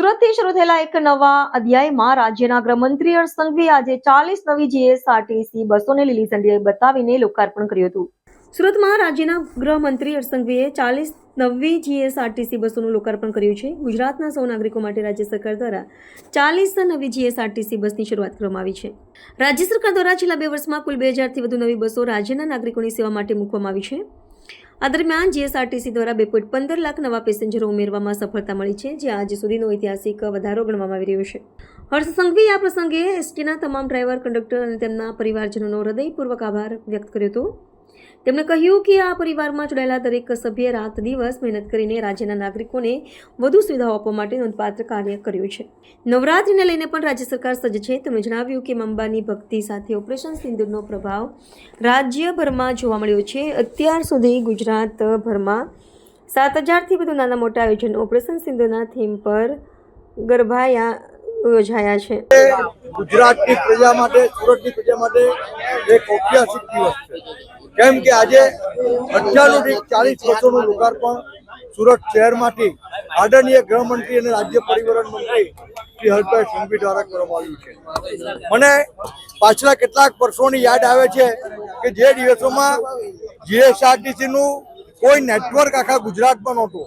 સુરતથી શરૂ થયેલા એક નવા અધ્યાયમાં રાજ્યના ગૃહમંત્રી હર્ષ સંઘવીએ આજે ચાલીસ નવી જીએસઆરટીસી બસોને લીલી ઝંડી બતાવીને લોકાર્પણ કર્યું હતું. સુરતમાં રાજ્યના ગૃહમંત્રી હર્ષ સંઘવીએ ચાલીસ નવી જીએસઆરટીસી બસોનું લોકાર્પણ કર્યું છે. ગુજરાતના સૌ નાગરિકો માટે રાજ્ય સરકાર દ્વારા ચાલીસ નવી જીએસઆરટીસી બસની શરૂઆત કરવામાં આવી છે. રાજ્ય સરકાર દ્વારા છેલ્લા બે વર્ષમાં કુલ બે હજારથી વધુ નવી બસો રાજ્યના નાગરિકોની સેવા માટે મૂકવામાં આવી છે. આ દરમિયાન જીએસઆરટીસી દ્વારા બે પોઈન્ટ પંદર લાખ નવા પેસેન્જરો ઉમેરવામાં સફળતા મળી છે, જે આજ સુધીનો ઐતિહાસિક વધારો ગણવામાં આવી રહ્યો છે. હર્ષ સંઘવી આ પ્રસંગે એસટીના તમામ ડ્રાઈવર, કંડક્ટર અને તેમના પરિવારજનોનો હૃદયપૂર્વક આભાર વ્યક્ત કર્યો હતો. તેમણે કહ્યું કે આ પરિવારમાં જોડાયેલા દરેક સભ્યે રાત દિવસ મહેનત કરીને રાજ્યના નાગરિકોને વધુ સુવિધાઓ આપવા માટે નોંધપાત્ર કાર્ય કર્યું છે. નવરાત્રિને લઈને પણ રાજ્ય સરકાર સજ્જ છે. તેમણે જણાવ્યું કે મંબાની ભક્તિ સાથે ઓપરેશન સિંદૂરનો પ્રભાવ રાજ્યભરમાં જોવા મળ્યો છે. અત્યાર સુધી ગુજરાતભરમાં સાત હજારથી વધુ નાના મોટા આયોજન ઓપરેશન સિંધુના થીમ પર ગરભાયા યોજાયા છે. ગુજરાતની પ્રજા માટે, સુરતની પ્રજા માટે એક ઐતિહાસિક દિવસ છે. કેમ કે આજે અઠ્ઠાણું ચાલીસ વર્ષોનું લોકાર્પણ સુરત શહેરમાંથી આદરણીય ગૃહમંત્રી અને રાજ્ય પરિવહન મંત્રી શ્રી હર્ષભાઈ સંઘવી દ્વારા કરવામાં આવ્યું છે. મને પાછલા કેટલાક વર્ષોની યાદ આવે છે કે જે દિવસોમાં જીએસઆરટીસીનું કોઈ નેટવર્ક આખા ગુજરાતમાં નહોતું.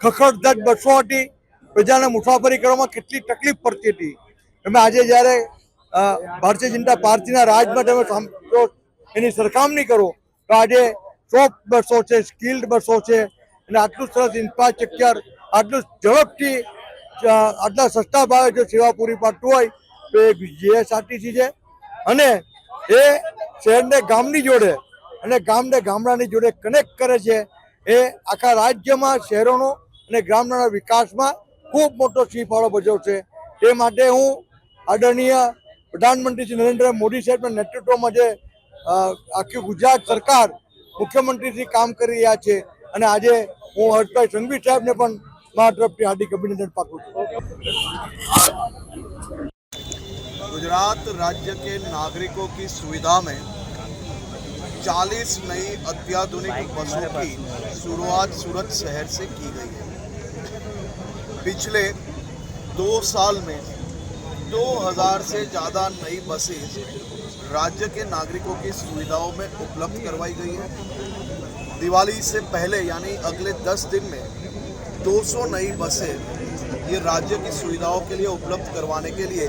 ખખડધજ બસો હતી. પ્રજાને મુસાફરી કરવામાં કેટલી તકલીફ પડતી હતી. તમે આજે જ્યારે ભારતીય જનતા પાર્ટીના રાજમાં તમે એની સરખામણી કરો તો આજે સોફ્ટ બસો છે, સ્કિલ્ડ બસો છે, અને આટલું સરસ ઇન્ફ્રાસ્ટ્રક્ચર આટલું ઝડપથી આટલા સસ્તા ભાવે જો સેવા પૂરી પાડતું હોય, તો એ જીએસઆરટીસી છે. અને એ શહેરને ગામની જોડે અને ગામને ગામડાની જોડે કનેક્ટ કરે છે. એ આખા રાજ્યમાં, શહેરોનો અને ગ્રામના વિકાસમાં ખૂબ મોટો ફાળો ભજવશે તે માટે હું આદરણીય પ્રધાનમંત્રી શ્રી નરેન્દ્ર મોદી સાહેબના નેતૃત્વમાં જે આખી ગુજરાત સરકાર મુખ્યમંત્રીશ્રી કામ કરી રહ્યા છે અને આજે હું હર્ષભાઈ સંઘવી સાહેબને પણ મારા તરફથી હાર્દિક અભિનંદન પાઠવું છું गुजरात राज्य के नागरिकों की सुविधा में 40 नई अत्याधुनिक बसों की शुरुआत सूरत शहर से की गई है पिछले दो साल में 2000 से ज़्यादा नई बसें राज्य के नागरिकों की सुविधाओं में उपलब्ध करवाई गई है। दिवाली से पहले, यानी अगले 10 दिन में 200 नई बसें ये राज्य की सुविधाओं के लिए उपलब्ध करवाने के लिए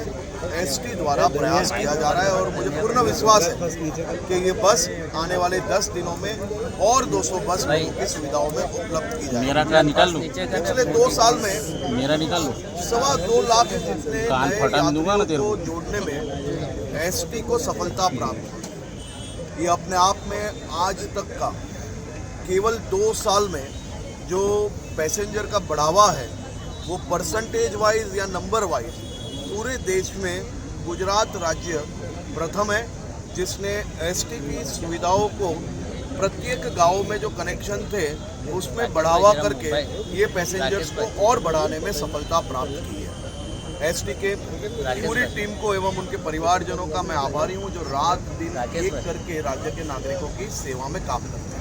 एसटी द्वारा प्रयास किया जा रहा है और मुझे पूर्ण विश्वास है कि ये बस आने वाले 10 दिनों में और 200 बस की सुविधाओं में उपलब्ध की जाएगी। मेरा क्या निकाल लूँ? पिछले दो साल में मेरा निकाल लूँ? सवा दो लाख जितने को। को। जोड़ने में एसटी को सफलता प्राप्त हुई। ये अपने आप में आज तक का केवल दो साल में जो पैसेंजर का बढ़ावा है वो परसेंटेज वाइज या नंबर वाइज पूरे देश में गुजरात राज्य प्रथम है, जिसने एसटी की सुविधाओं को प्रत्येक गाँव में जो कनेक्शन थे, उसमें बढ़ावा करके ये पैसेंजर्स को और बढ़ाने में सफलता प्राप्त की है। एसटी के पूरी टीम को एवं उनके परिवारजनों का मैं आभारी हूँ, जो रात दिन एक करके राज्य के नागरिकों की सेवा में काम करते हैं।